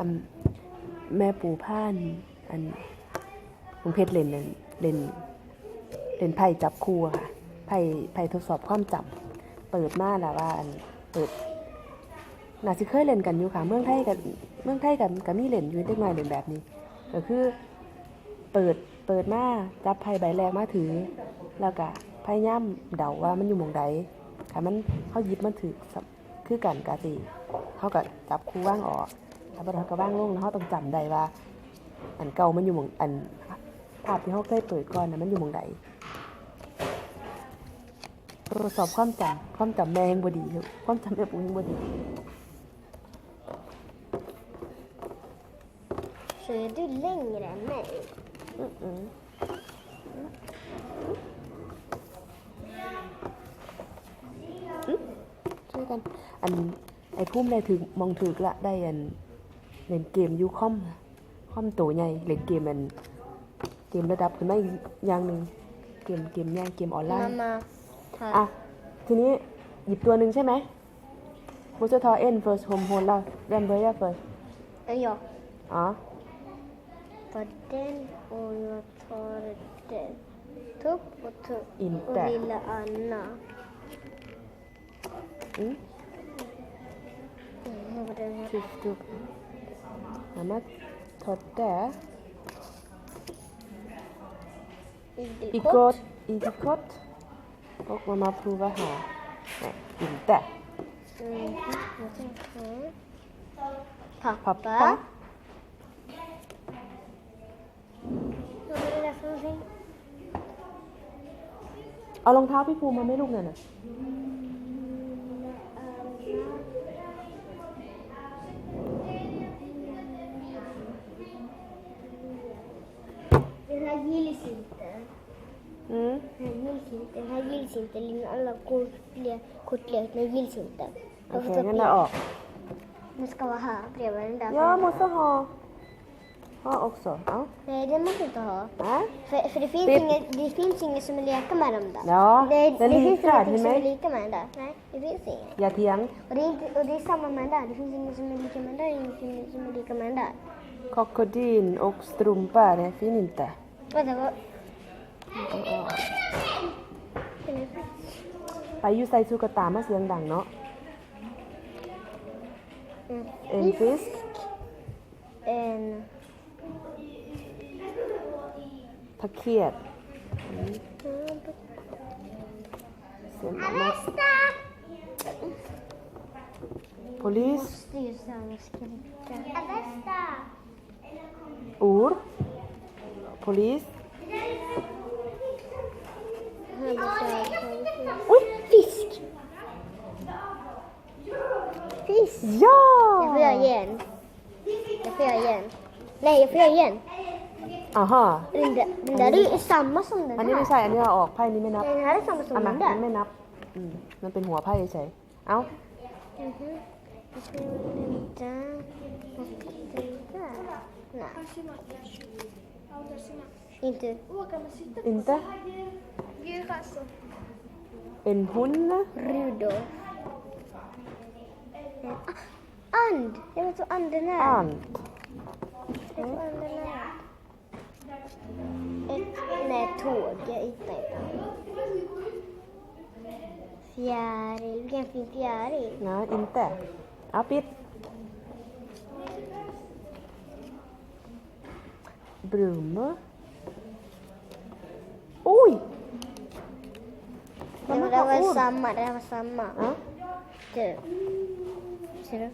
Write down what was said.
อันแม่ปู่พาน อันลุงเพชรเล่นนั่นเล่นเล่นไพ่จับคู่อะค่ะไพ่ไพ่ทดสอบความจำเปิดมาแล้วว่าอันเปิดน่าสิเคยเล่นกันอยู่ค่ะ เมืองไทยกับเมืองไทยกับกับมีเล่นอยู่เด็กน้อยเล่นแบบนี้ ก็คือเปิดเปิดมาจับไพ่ใบแรกมาถือ แล้วก็พยายามเดาว่ามันอยู่หมองใดค่ะมันเขาหยิบมันถือคือกันกาสิเขาก็จับคู่ว่างออก ถ้าบ่เขาก็ว่างลงแล้วเขาต้องจำได้ว่า อันเก่ามันอยู่หมองอันภาพที่เขาเคยเปิดก่อนนะมันอยู่หมองใดตรวจสอบความจำความจำแม่ยังบดีอยู่ความจำแม่ปูยังบดี Så är du längre än mig. อืมอืมอืมช่วยกัน อันไอ้พุ่มได้ถึงมองถึกละได้อัน เล่นเกมอยูคอมน่ะคอมตัวใหญ่เล่นเกมอันเกมระดับขึ้นมาอีกอย่างหนึ่งเกมเกมใหญ่เกมออนไลน์ Mamma อะ tar... ทีนี้หยิบตัวหนึ่งใช่ไหมบูสทอเอ็น first home hold เราเรียนเบอร์ยา first Ja, อ๋อ tar den och jag tar den. Tupp och tupp. Och Inte. lilla Anna. อืม Mm, och den här. จุดจุด สามารถถอดแต่อีกกดอีกกดพวกมามาพรูว่าหาเนี่ยอินแต่ Mm, och sen här. พับ Pappa. ปะ Vad är det där för någonting? เอารองเท้าพี่ภูมิมาไม่ลูกหน่อยนะ Den här gills inte. อืม Den här gills inte. Den här gills inte. Alla kortlek, kortlekar gills inte. โอ Jag เค får ta งั้นเราออก Den ska vara här bredvid den där. ย่อมุสฮอฮออกสอเอ้า Nej, den måste inte ha. ฮะ För, för det, finns Det- inget, det finns inget som är leka med dem där. Ja, det, den det finns likar, ingenting som men- är lika med den där. Nej, det finns inget. อย่าเถียง Och det, är inte, och det är samma med den där. Det finns inget som är lika med den där, ingenting som är lika med den där. คอกโคดี นอกสตรุมป้าเนี่ยฟินินแต่ Vänta, vad? เอาออก Den är ไปอยูใส่ซูกตามาเสียงดังเนาะ mm. เอ็นฟิส En... ตะเคียดเสียงดังมาก police Måste ju skrika. Avesta! อูร police อุ้ย Fisk! Fisk! ย่า Jag får göra igen. Jag får göra igen. Nej, jag får göra igen. อ่าฮะ Den där, den där är ju samma som den อันนี้ไม่ här. ใช่ อันนี้เอาออกไพ่นี้ไม่นับ Den här är samma som อันนั้น den อัน där. นี้ไม่นับ อืม มันเป็นหัวไพ่เฉยๆเอ้า Mhm. Jag ska göra den där och den där. Nej, inte. อินเตอร์เป็นหุ้นนะ Rudolf. En- ah, And! Jag vet vad anden är. อ่าน Jag vet vad anden är. Ett, nej, tåg. Jag hittar inte. Fjäril. Vilken fin fjäril. นะอิ นเตอร์เอาปิดบรูมอุ้ย Det, var- det var samma. Det här var samma. อะ Du. Ser du?